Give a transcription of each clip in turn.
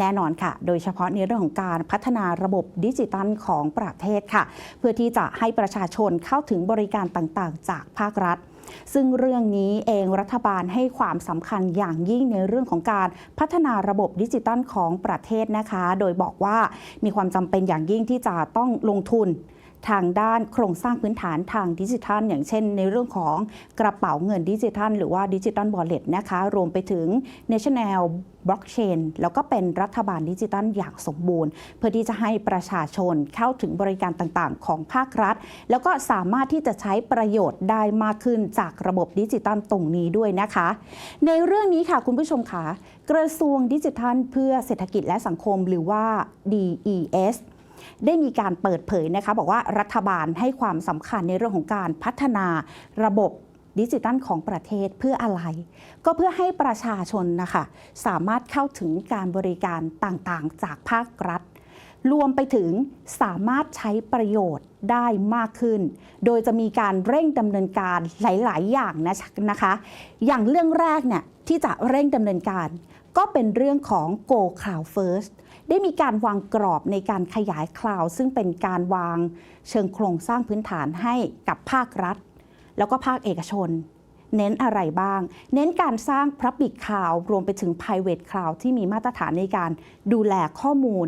แน่นอนค่ะ โดยเฉพาะในเรื่องของการพัฒนาระบบดิจิตัลของประเทศค่ะ เพื่อที่จะให้ประชาชนเข้าถึงบริการต่างๆ จากภาครัฐซึ่งเรื่องนี้เองรัฐบาลให้ความสำคัญอย่างยิ่งในเรื่องของการพัฒนาระบบดิจิตัลของประเทศนะคะ โดยบอกว่ามีความจำเป็นอย่างยิ่งที่จะต้องลงทุน ทางด้านโครงสร้างพื้นฐานทางดิจิทัล อย่างเช่น ในเรื่องของกระเป๋าเงินดิจิทัล หรือว่าดิจิทัลบอลเล็ตนะคะรวมไปถึง National Blockchain แล้วก็เป็นรัฐบาลดิจิทัลอย่างสมบูรณ์ เพื่อที่จะให้ประชาชนเข้าถึงบริการต่างๆ ของภาครัฐ แล้วก็สามารถที่จะใช้ประโยชน์ได้มากขึ้นจากระบบดิจิตัลตรงนี้ด้วยนะคะ ในเรื่องนี้ค่ะคุณผู้ชมค่ะกระทรวงดิจิทัล เพื่อเศรษฐกิจและสังคมหรือว่า DES ได้มีการเปิดเผยนะคะ บอกว่ารัฐบาลให้ความสำคัญในเรื่องของการพัฒนาระบบดิจิตัลของประเทศเพื่ออะไร ก็เพื่อให้ประชาชนนะคะสามารถเข้าถึงการบริการต่างๆ จากภาครัฐ รวมไปถึงสามารถใช้ประโยชน์ได้มากขึ้น โดยจะมีการเร่งดำเนินการหลาย ๆ อย่างนะคะ อย่างเรื่องแรกเนี่ยที่จะเร่งดำเนินการ ก็เป็นเรื่องของ Go Cloud First ได้มีการวางกรอบในการขยายคลาวซึ่งเป็นการวางเชิงโครงสร้างพื้นฐานให้กับภาครัฐ แล้วก็ภาคเอกชน เน้นอะไรบ้าง เน้นการสร้าง Public Cloud รวมไปถึง Private Cloud ที่มีมาตรฐานในการดูแลข้อมูล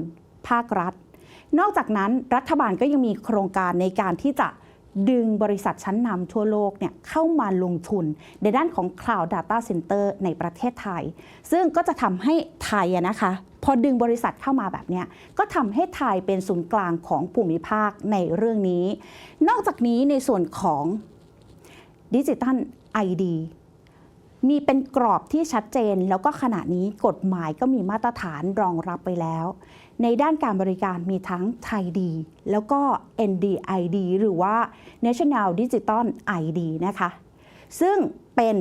ภาครัฐ นอกจากนั้นรัฐบาลก็ยังมีโครงการในการที่จะ ดึงบริษัทชั้นนำทั่วโลกเนี่ยเข้ามาลงทุนในด้านของ Cloud Data Center ในประเทศไทย ซึ่งก็จะทำให้ไทยนะคะ พอดึงบริษัทเข้ามาแบบเนี้ยก็ทำให้ไทยเป็นศูนย์กลางของภูมิภาคในเรื่องนี้ นอกจากนี้ในส่วนของดิจิทัล ID มีเป็นกรอบที่ชัดเจน แล้วก็ขณะนี้กฎหมายก็มีมาตรฐานรองรับไปแล้ว ในด้านการบริการมีทั้งไทยดี แล้วก็ NDID หรือว่า National Digital ID นะคะ ซึ่งเป็น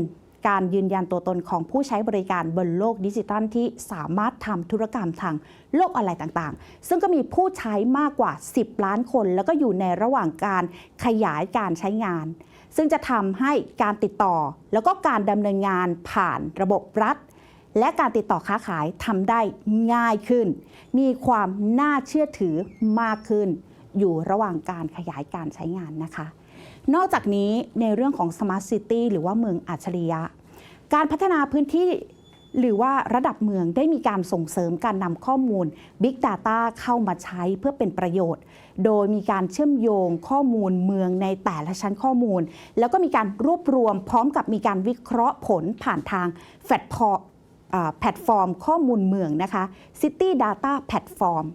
การยืนยันตัวตนของผู้ใช้บริการบนโลกดิจิทัลที่สามารถทำธุรกรรมทางโลกออนไลน์ต่างๆ ซึ่งก็มีผู้ใช้มากกว่า 10 ล้านคน แล้วก็อยู่ในระหว่างการขยายการใช้งาน ซึ่งจะทำให้การติดต่อ แล้วก็การดำเนินงานผ่านระบบรัฐและการติดต่อค้าขายทำได้ง่ายขึ้น มีความน่าเชื่อถือมากขึ้น อยู่ระหว่างการขยายการใช้งานนะคะ นอกจากนี้ในเรื่องของ Smart City หรือว่าเมืองอัจฉริยะ การพัฒนาพื้นที่หรือว่าระดับเมืองได้มีการส่งเสริมการนำข้อมูล Big Data เข้ามาใช้เพื่อเป็นประโยชน์ โดยมีการเชื่อมโยงข้อมูลเมืองในแต่ละชั้นข้อมูล แล้วก็มีการรวบรวมพร้อมกับมีการวิเคราะห์ผลผ่านทางแฟลตฟอแพลตฟอร์มข้อมูลเมืองนะคะ City Data Platform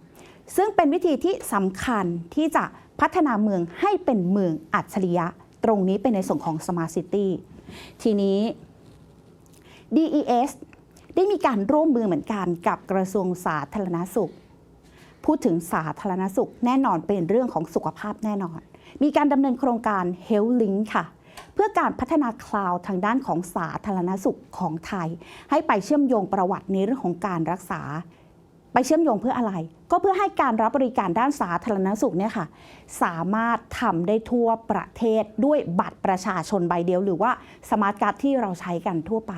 ซึ่งเป็นวิธีที่สำคัญที่จะ พัฒนาเมืองให้เป็นเมืองอัจฉริยะ ตรงนี้เป็นในส่วนของ Smart City ทีนี้ DES ได้มีการร่วมมือเหมือนกันกับกระทรวงสาธารณสุข พูดถึงสาธารณสุขแน่นอนเป็นเรื่องของสุขภาพแน่นอน มีการดำเนินโครงการ Health Link ค่ะ เพื่อการพัฒนาคลาวทางด้านของสาธารณสุขของไทย ให้ไปเชื่อมโยงประวัติในเรื่องของการรักษา ไปเชื่อมโยงเพื่ออะไร ก็เพื่อให้การรับบริการด้านสาธารณสุขเนี่ยค่ะสามารถทำได้ทั่วประเทศด้วยบัตรประชาชนใบเดียว หรือว่าสมาร์ทการ์ดที่เราใช้กันทั่วไป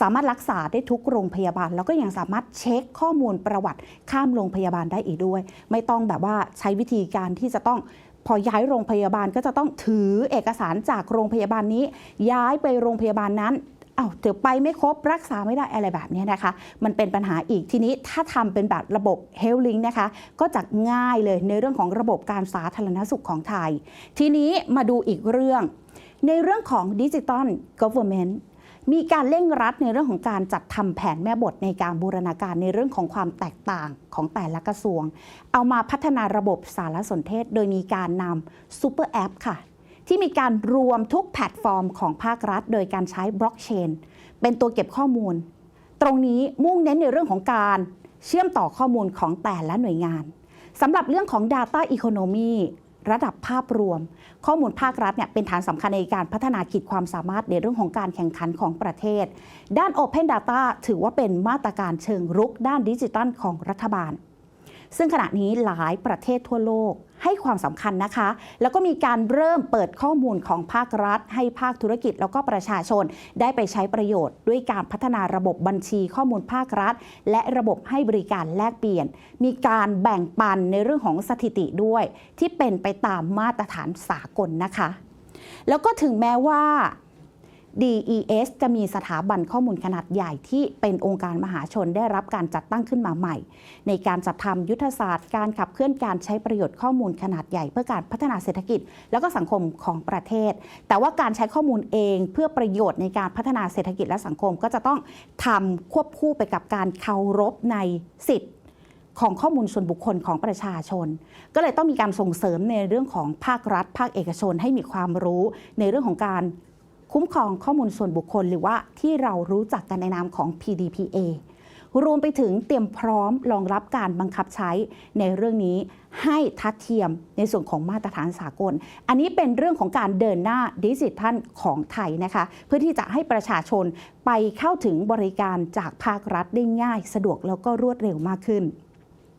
สามารถรักษาได้ทุกโรงพยาบาล แล้วก็ยังสามารถเช็คข้อมูลประวัติข้ามโรงพยาบาลได้อีกด้วย ไม่ต้องแบบว่าใช้วิธีการที่จะต้องพอย้ายโรงพยาบาลก็จะต้องถือเอกสารจากโรงพยาบาลนี้ ย้ายไปโรงพยาบาลนั้น อา้าเดี๋ยวไปไม่ครบรักษาไม่ได้อะไรแบบนี้นะคะ มันเป็นปัญหาอีกทีนี้ถ้าทำเป็นแบบระบบ Health Link นะคะ ก็จะง่ายเลยในเรื่องของระบบการสาธารณสุขของไทย ทีนี้มาดูอีกเรื่อง ในเรื่องของดิจิ t a ล Government มีการเร่งรัดในเรื่องของการจัดทำแผนแม่บทในการบูรณาการในเรื่องของความแตกต่างของแต่ละกระทรวง เอามาพัฒนาระบบสารสนเทศ โดยมีการนำซูเปอร์แอปค่ะ ที่มีการรวมทุกแพลตฟอร์มของภาครัฐ โดยการใช้บล็อกเชนเป็นตัวเก็บข้อมูล ตรงนี้มุ่งเน้นในเรื่องของการเชื่อมต่อข้อมูลของแต่ละหน่วยงานสำหรับเรื่องของ Data Economy ระดับภาพรวม ข้อมูลภาครัฐเนี่ยเป็นฐานสำคัญในการพัฒนาขีดความสามารถในเรื่องของการแข่งขันของประเทศ ด้าน Open Data ถือว่าเป็นมาตรการเชิงรุกด้านดิจิตัลของรัฐบาล ซึ่งขณะนี้หลายประเทศทั่วโลกให้ความสำคัญนะคะ แล้วก็มีการเริ่มเปิดข้อมูลของภาครัฐ ให้ภาคธุรกิจแล้วก็ประชาชน ได้ไปใช้ประโยชน์ ด้วยการพัฒนาระบบบัญชีข้อมูลภาครัฐ และระบบให้บริการแลกเปลี่ยน มีการแบ่งปันในเรื่องของสถิติด้วย ที่เป็นไปตามมาตรฐานสากลนะคะ แล้วก็ถึงแม้ว่า DES จะมีสถาบันข้อมูลขนาดใหญ่ที่เป็นองค์การมหาชนได้รับการจัดตั้งขึ้นมาใหม่ ในการจัดทำยุทธศาสตร์การขับเคลื่อนการใช้ประโยชน์ข้อมูลขนาดใหญ่เพื่อการพัฒนาเศรษฐกิจ แล้วก็สังคมของประเทศ แต่ว่าการใช้ข้อมูลเองเพื่อประโยชน์ในการพัฒนาเศรษฐกิจและสังคมก็จะต้องทำควบคู่ไปกับการเคารพในสิทธิ์ของข้อมูลส่วนบุคคลของประชาชน ก็เลยต้องมีการส่งเสริมในเรื่องของภาครัฐ ภาคเอกชนให้มีความรู้ในเรื่องของการ คุ้มครองข้อมูลส่วนบุคคล หรือว่าที่เรารู้จักกันในนามของ PDPA รวมไปถึงเตรียมพร้อมรองรับการบังคับใช้ในเรื่องนี้ให้ทัดเทียมในส่วนของมาตรฐานสากล อันนี้เป็นเรื่องของการเดินหน้าดิจิทัลของไทยนะคะ เพื่อที่จะให้ประชาชนไปเข้าถึงบริการจากภาครัฐได้ง่าย สะดวกแล้วก็รวดเร็วมากขึ้น